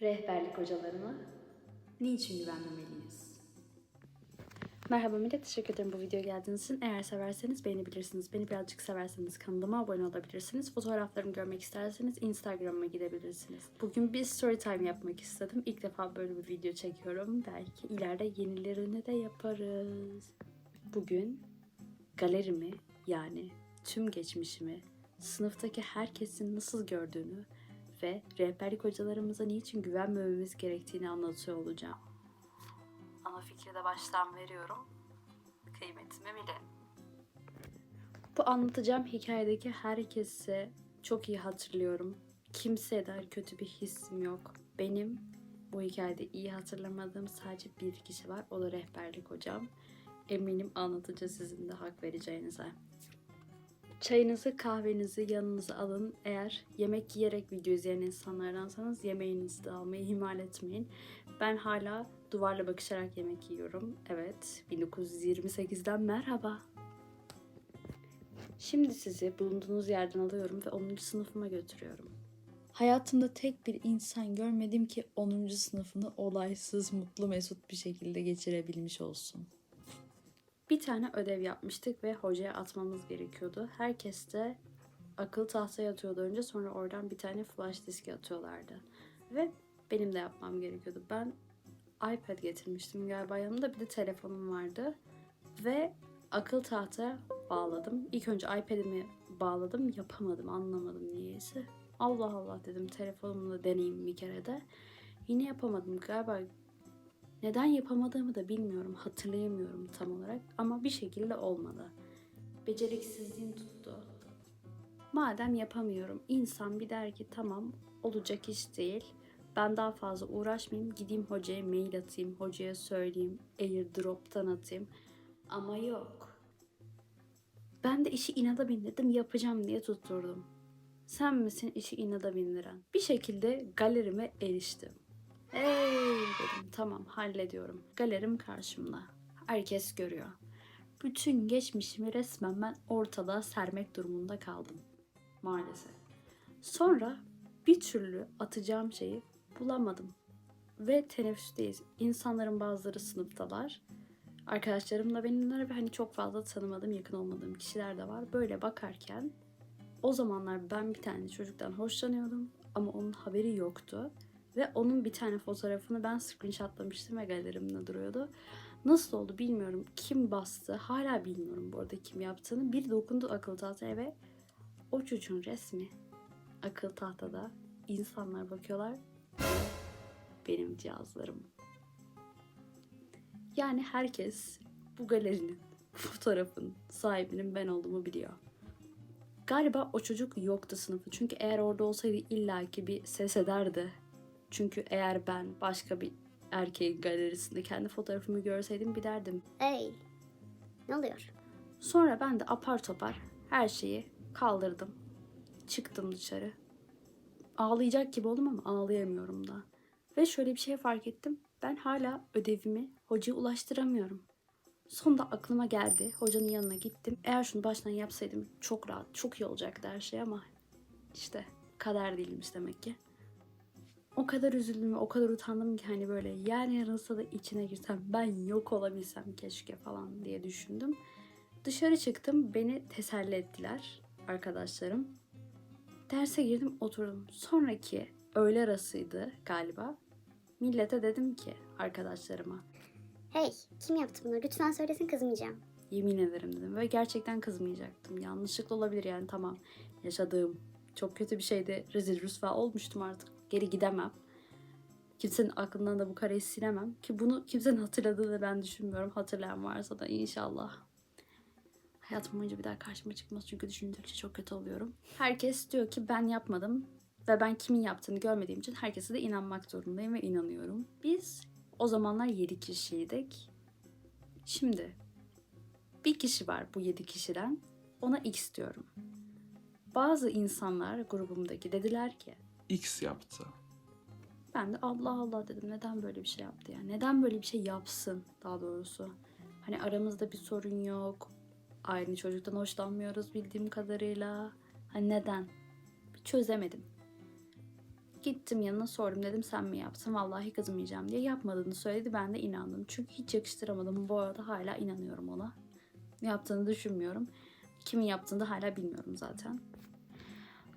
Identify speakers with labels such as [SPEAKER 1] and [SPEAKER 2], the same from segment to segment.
[SPEAKER 1] Rehberlik hocalarına niçin güvenmemeliyiz? Merhaba millet, teşekkür ederim bu videoya geldiğiniz için. Eğer severseniz beğenebilirsiniz. Beni birazcık severseniz kanalıma abone olabilirsiniz. Fotoğraflarımı görmek isterseniz Instagram'ıma gidebilirsiniz. Bugün bir story time yapmak istedim. İlk defa böyle bir video çekiyorum. Belki ileride yenilerini de yaparız. Bugün galerimi yani tüm geçmişimi, sınıftaki herkesin nasıl gördüğünü ve rehberlik hocalarımıza niçin güvenmememiz gerektiğini anlatıyor olacağım. Ana fikri de baştan veriyorum. Kıymetimi bilin. Bu anlatacağım hikayedeki herkese çok iyi hatırlıyorum. Kimseye dair kötü bir hissim yok. Benim bu hikayede iyi hatırlamadığım sadece bir kişi var. O da rehberlik hocam. Eminim anlatıcı sizin de hak vereceğinize. Çayınızı, kahvenizi yanınıza alın. Eğer yemek yiyerek video izleyen insanlardansanız yemeğinizi de almayı ihmal etmeyin. Ben hala duvarla bakışarak yemek yiyorum. Evet, 1928'den merhaba. Şimdi sizi bulunduğunuz yerden alıyorum ve 10. sınıfıma götürüyorum.
[SPEAKER 2] Hayatımda tek bir insan görmedim ki 10. sınıfını olaysız, mutlu, mesut bir şekilde geçirebilmiş olsun.
[SPEAKER 1] Bir tane ödev yapmıştık ve hocaya atmamız gerekiyordu. Herkes de akıl tahtaya atıyordu önce sonra oradan bir tane flash diski atıyorlardı. Ve benim de yapmam gerekiyordu. Ben iPad getirmiştim galiba yanımda bir de telefonum vardı. Ve akıl tahtaya bağladım. İlk önce iPad'imi bağladım yapamadım anlamadım niyeyse. Allah Allah dedim telefonumla deneyeyim bir kere de. Yine yapamadım galiba neden yapamadığımı da bilmiyorum, hatırlayamıyorum tam olarak ama bir şekilde olmadı. Beceriksizliğim tuttu. Madem yapamıyorum, insan bir der ki tamam olacak iş değil. Ben daha fazla uğraşmayayım, gideyim hocaya mail atayım, hocaya söyleyeyim, airdrop'tan atayım. Ama yok. Ben de işi inada bindirdim, yapacağım diye tutturdum. Sen misin işi inada bindiren? Bir şekilde galerime eriştim. Hey dedim tamam hallediyorum. Galerim karşımda. Herkes görüyor. Bütün geçmişimi resmen ben ortada sermek durumunda kaldım. Maalesef. Sonra bir türlü atacağım şeyi bulamadım. Ve teneffüsteyiz. İnsanların bazıları sınıftalar. Arkadaşlarım da benimler ve hani çok fazla tanımadığım, yakın olmadığım kişiler de var. Böyle bakarken o zamanlar ben bir tane çocuktan hoşlanıyordum ama onun haberi yoktu. Ve onun bir tane fotoğrafını ben screenshotlamıştım ve galerimde duruyordu. Nasıl oldu bilmiyorum. Kim bastı hala bilmiyorum bu arada kim yaptığını. Bir dokundu akıl tahtaya ve o çocuğun resmi akıl tahtada insanlar bakıyorlar benim cihazlarım. Yani herkes bu galerinin, fotoğrafın sahibinin ben olduğumu biliyor. Galiba o çocuk yoktu sınıfı. Çünkü eğer orada olsaydı illaki bir ses ederdi. Çünkü eğer ben başka bir erkeğin galerisinde kendi fotoğrafımı görseydim bir derdim.
[SPEAKER 3] Hey, ne oluyor?
[SPEAKER 1] Sonra ben de apar topar her şeyi kaldırdım. Çıktım dışarı. Ağlayacak gibi oldum ama ağlayamıyorum da. Ve şöyle bir şey fark ettim. Ben hala ödevimi hocaya ulaştıramıyorum. Sonunda aklıma geldi. Hocanın yanına gittim. Eğer şunu baştan yapsaydım çok rahat, çok iyi olacaktı her şey ama işte kader değilmiş demek ki. O kadar üzüldüm ve o kadar utandım ki hani böyle yer yarılsa da içine girsem ben yok olabilsem keşke falan diye düşündüm. Dışarı çıktım beni teselli ettiler arkadaşlarım. Derse girdim oturdum. Sonraki öğle arasıydı galiba. Millete dedim ki arkadaşlarıma
[SPEAKER 3] Hey, kim yaptı bunu? Lütfen söylesin kızmayacağım.
[SPEAKER 1] yemin ederim dedim ve gerçekten kızmayacaktım. Yanlışlıkla olabilir yani tamam yaşadığım çok kötü bir şeydi. Rezil rüsva olmuştum artık. Geri gidemem. Kimsenin aklından da bu kareyi silemem. Ki bunu kimsenin hatırladığını ben düşünmüyorum. Hatırlayan varsa da inşallah. Hayatım boyunca bir daha karşıma çıkmaz çünkü düşündükçe çok kötü oluyorum. Herkes diyor ki ben yapmadım ve ben kimin yaptığını görmediğim için herkese de inanmak zorundayım ve inanıyorum. Biz o zamanlar 7 kişiydik. Şimdi bir kişi var bu 7 kişiden. Ona X diyorum. Bazı insanlar grubumdaki dediler ki
[SPEAKER 4] X yaptı.
[SPEAKER 1] ben de Allah Allah dedim neden böyle bir şey yaptı ya? Neden böyle bir şey yapsın daha doğrusu? Hani aramızda bir sorun yok. Aynı çocuktan hoşlanmıyoruz bildiğim kadarıyla. Hani neden? Bir çözemedim. Gittim yanına sordum dedim sen mi yaptın? Vallahi kızmayacağım diye yapmadığını söyledi. Ben de inandım. Çünkü hiç yakıştıramadım. Bu arada hala inanıyorum ona. Yaptığını düşünmüyorum. Kimin yaptığını da hala bilmiyorum zaten.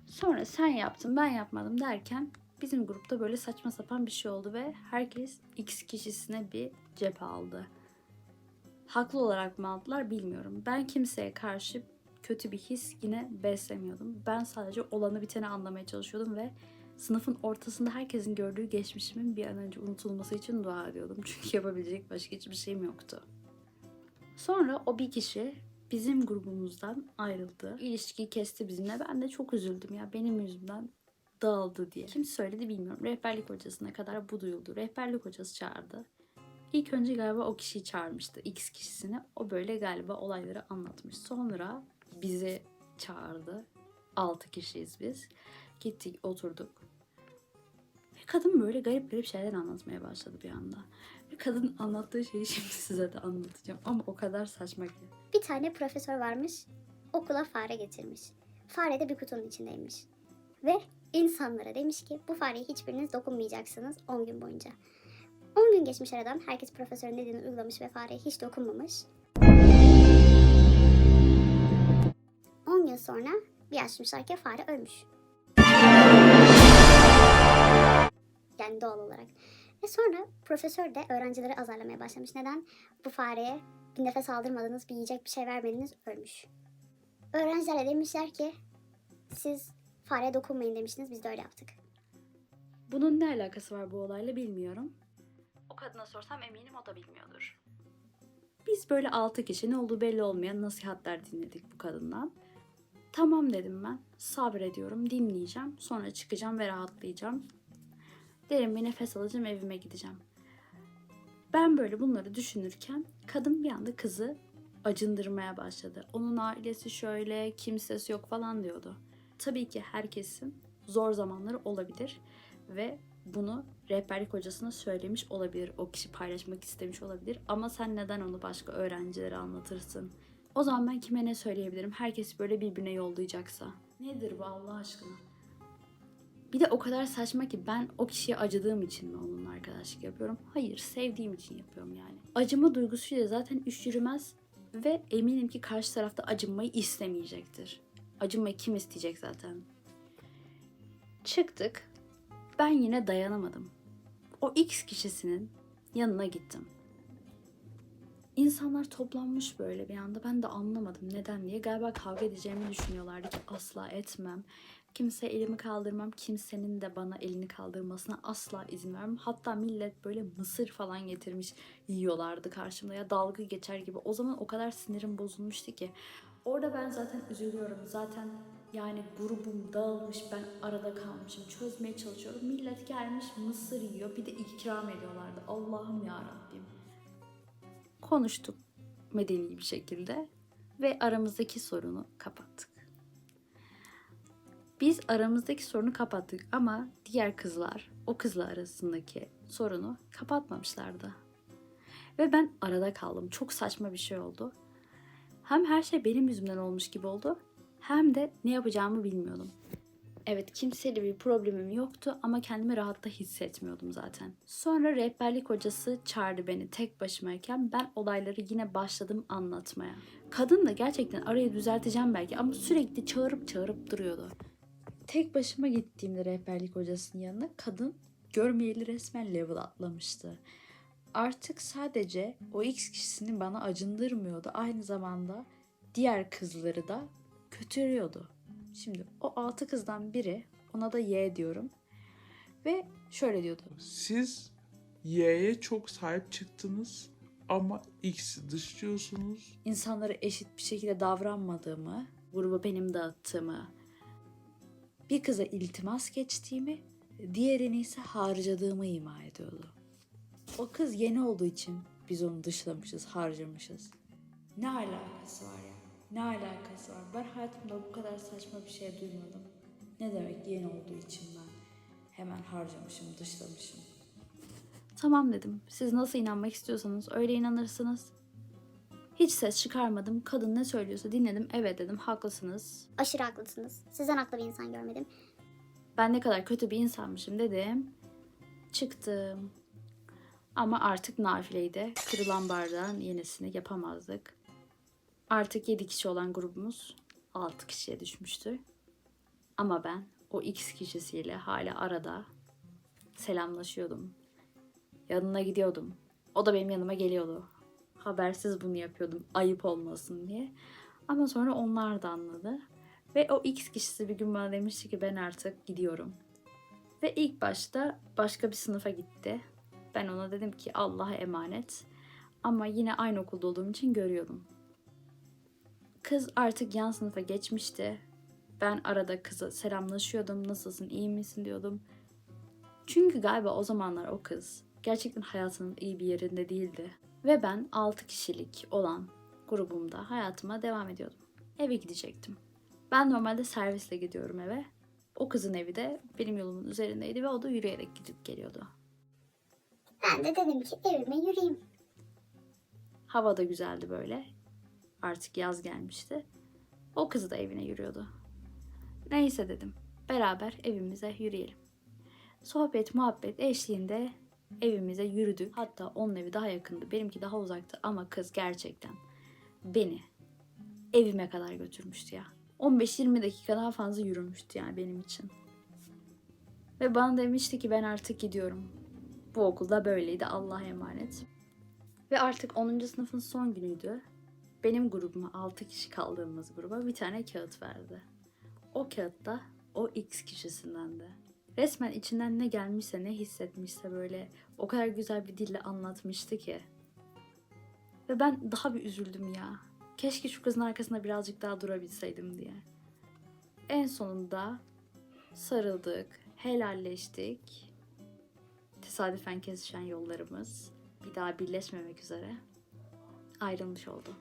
[SPEAKER 1] Sonra sen yaptın ben yapmadım derken bizim grupta böyle saçma sapan bir şey oldu ve herkes X kişisine bir cephe aldı. Haklı olarak mı aldılar bilmiyorum. Ben kimseye karşı kötü bir his yine beslemiyordum. Ben sadece olanı biteni anlamaya çalışıyordum ve sınıfın ortasında herkesin gördüğü geçmişimin bir an önce unutulması için dua ediyordum. Çünkü yapabilecek başka hiçbir şeyim yoktu. Sonra o bir kişi bizim grubumuzdan ayrıldı. İlişkiyi kesti bizimle. Ben de çok üzüldüm ya benim yüzümden dağıldı diye. Kim söyledi bilmiyorum. Rehberlik hocasına kadar bu duyuldu. Rehberlik hocası çağırdı. İlk önce galiba o kişiyi çağırmıştı. X kişisini. O böyle galiba olayları anlatmış. Sonra bizi çağırdı. 6 kişiyiz biz. Gittik oturduk. Ve kadın böyle garip garip şeyler anlatmaya başladı bir anda. Ve kadın anlattığı şeyi şimdi size de anlatacağım. Ama o kadar saçma ki.
[SPEAKER 3] Bir tane profesör varmış. Okula fare getirmiş. Fare de bir kutunun içindeymiş. Ve insanlara demiş ki bu fareye hiçbiriniz dokunmayacaksınız 10 gün boyunca. 10 gün geçmiş aradan herkes profesörün dediğini uygulamış ve fareye hiç dokunmamış. 10 gün sonra bir açmışlar ki fare ölmüş. Yani doğal olarak. Ve sonra profesör de öğrencileri azarlamaya başlamış. Neden? Bu fareye bir nefes aldırmadınız, bir yiyecek bir şey vermediniz, ölmüş. Öğrenciler de demişler ki siz fareye dokunmayın demiştiniz, biz de öyle yaptık.
[SPEAKER 1] Bunun ne alakası var bu olayla bilmiyorum. O kadına sorsam eminim o da bilmiyordur. Biz böyle altı kişi ne olduğu belli olmayan nasihatler dinledik bu kadından. Tamam dedim ben. Sabrediyorum, dinleyeceğim. Sonra çıkacağım ve rahatlayacağım. Derin bir nefes alacağım, evime gideceğim. Ben böyle bunları düşünürken kadın bir anda kızı acındırmaya başladı. Onun ailesi şöyle, kimsesi yok falan diyordu. Tabii ki herkesin zor zamanları olabilir ve bunu rehberlik hocasına söylemiş olabilir. O kişi paylaşmak istemiş olabilir. Ama sen neden onu başka öğrencilere anlatırsın? O zaman ben kime ne söyleyebilirim? Herkes böyle birbirine yollayacaksa. Nedir bu Allah aşkına? Bir de o kadar saçma ki ben o kişiye acıdığım için mi onunla arkadaşlık yapıyorum? Hayır, sevdiğim için yapıyorum yani. Acıma duygusuyla zaten iş yürümez ve eminim ki karşı tarafta acınmayı istemeyecektir. Acınmayı kim isteyecek zaten? Çıktık. Ben yine dayanamadım. O X kişisinin yanına gittim. İnsanlar toplanmış böyle bir anda. Ben de anlamadım neden diye. Galiba kavga edeceğimi düşünüyorlardı ki asla etmem. Kimse elimi kaldırmam. Kimsenin de bana elini kaldırmasına asla izin vermem. Hatta millet böyle mısır falan getirmiş yiyorlardı karşımda. Ya dalga geçer gibi. O zaman o kadar sinirim bozulmuştu ki. Orada ben zaten üzülüyorum. Zaten yani grubum dağılmış. Ben arada kalmışım. Çözmeye çalışıyorum. Millet gelmiş mısır yiyor. Bir de ikram ediyorlardı. Allah'ım ya Rabbim. Konuştuk medeni bir şekilde ve aramızdaki sorunu kapattık. Biz aramızdaki sorunu kapattık ama diğer kızlar o kızla arasındaki sorunu kapatmamışlardı. Ve ben arada kaldım. Çok saçma bir şey oldu. Hem her şey benim yüzümden olmuş gibi oldu hem de ne yapacağımı bilmiyordum. Evet kimseyle bir problemim yoktu ama kendimi rahatta hissetmiyordum zaten. Sonra rehberlik hocası çağırdı beni tek başımayken ben olayları yine başladım anlatmaya. Kadın da gerçekten arayı düzelteceğim belki ama sürekli çağırıp çağırıp duruyordu.
[SPEAKER 2] Tek başıma gittiğimde rehberlik hocasının yanına kadın görmeyeli resmen level atlamıştı. Artık sadece o X kişisini bana acındırmıyordu. Aynı zamanda diğer kızları da kötülüyordu. Şimdi o altı kızdan biri ona da Y diyorum. Ve şöyle diyordu.
[SPEAKER 4] Siz Y'ye çok sahip çıktınız ama X'i dışlıyorsunuz.
[SPEAKER 2] insanlara eşit bir şekilde davranmadığımı,
[SPEAKER 1] Grubu benim dağıttığımı,
[SPEAKER 2] bir kıza iltimas geçtiğimi, diğerini ise harcadığımı ima ediyordu. O kız yeni olduğu için biz onu dışlamışız, harcamışız. Ne alakası var ya? Ne alakası var? Ben hayatımda bu kadar saçma bir şey duymadım. Ne demek yeni olduğu için ben hemen harcamışım, dışlamışım.
[SPEAKER 1] Tamam dedim. Siz nasıl inanmak istiyorsanız öyle inanırsınız. Hiç ses çıkarmadım. Kadın ne söylüyorsa dinledim. Evet dedim. Haklısınız.
[SPEAKER 3] Aşırı haklısınız. Sizden haklı bir insan görmedim.
[SPEAKER 1] Ben ne kadar kötü bir insanmışım dedim. Çıktım. Ama artık nafileydi. Kırılan bardağın yenisini yapamazdık. Artık 7 kişi olan grubumuz 6 kişiye düşmüştü. Ama ben o X kişisiyle hala arada selamlaşıyordum. Yanına gidiyordum. O da benim yanıma geliyordu. Habersiz bunu yapıyordum ayıp olmasın diye. Ama sonra onlar da anladı. Ve o X kişisi bir gün bana demişti ki ben artık gidiyorum. Ve ilk başta başka bir sınıfa gitti. Ben ona dedim ki Allah'a emanet. Ama yine aynı okulda olduğum için görüyordum. Kız artık yan sınıfa geçmişti. Ben arada kıza selamlaşıyordum. Nasılsın, iyi misin diyordum. Çünkü galiba o zamanlar o kız gerçekten hayatının iyi bir yerinde değildi. Ve ben 6 kişilik olan grubumda hayatıma devam ediyordum. Eve gidecektim. Ben normalde servisle gidiyorum eve. O kızın evi de benim yolumun üzerindeydi ve o da yürüyerek gidip geliyordu.
[SPEAKER 3] Ben de dedim ki evime yürüyeyim.
[SPEAKER 1] Hava da güzeldi böyle. Artık yaz gelmişti. O kızı da evine yürüyordu. Neyse dedim. Beraber evimize yürüyelim. Sohbet muhabbet eşliğinde evimize yürüdük. Hatta onun evi daha yakındı. Benimki daha uzaktı ama kız gerçekten beni evime kadar götürmüştü ya. 15-20 dakika daha fazla yürümüştü yani benim için. Ve bana demişti ki ben artık gidiyorum. Bu okulda böyleydi Allah'a emanet. Ve artık 10. sınıfın son günüydü. Benim grubuma 6 kişi kaldığımız gruba bir tane kağıt verdi. O kağıtta o X kişisindendi. Resmen içinden ne gelmişse ne hissetmişse böyle o kadar güzel bir dille anlatmıştı ki. Ve ben daha bir üzüldüm ya. Keşke şu kızın arkasında birazcık daha durabilseydim diye. En sonunda sarıldık, helalleştik. Tesadüfen kesişen yollarımız bir daha birleşmemek üzere ayrılmış oldu.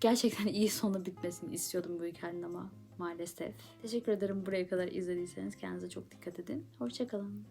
[SPEAKER 1] Gerçekten iyi sonu bitmesini istiyordum bu hikayenin ama maalesef. Teşekkür ederim buraya kadar izlediyseniz kendinize çok dikkat edin. Hoşçakalın.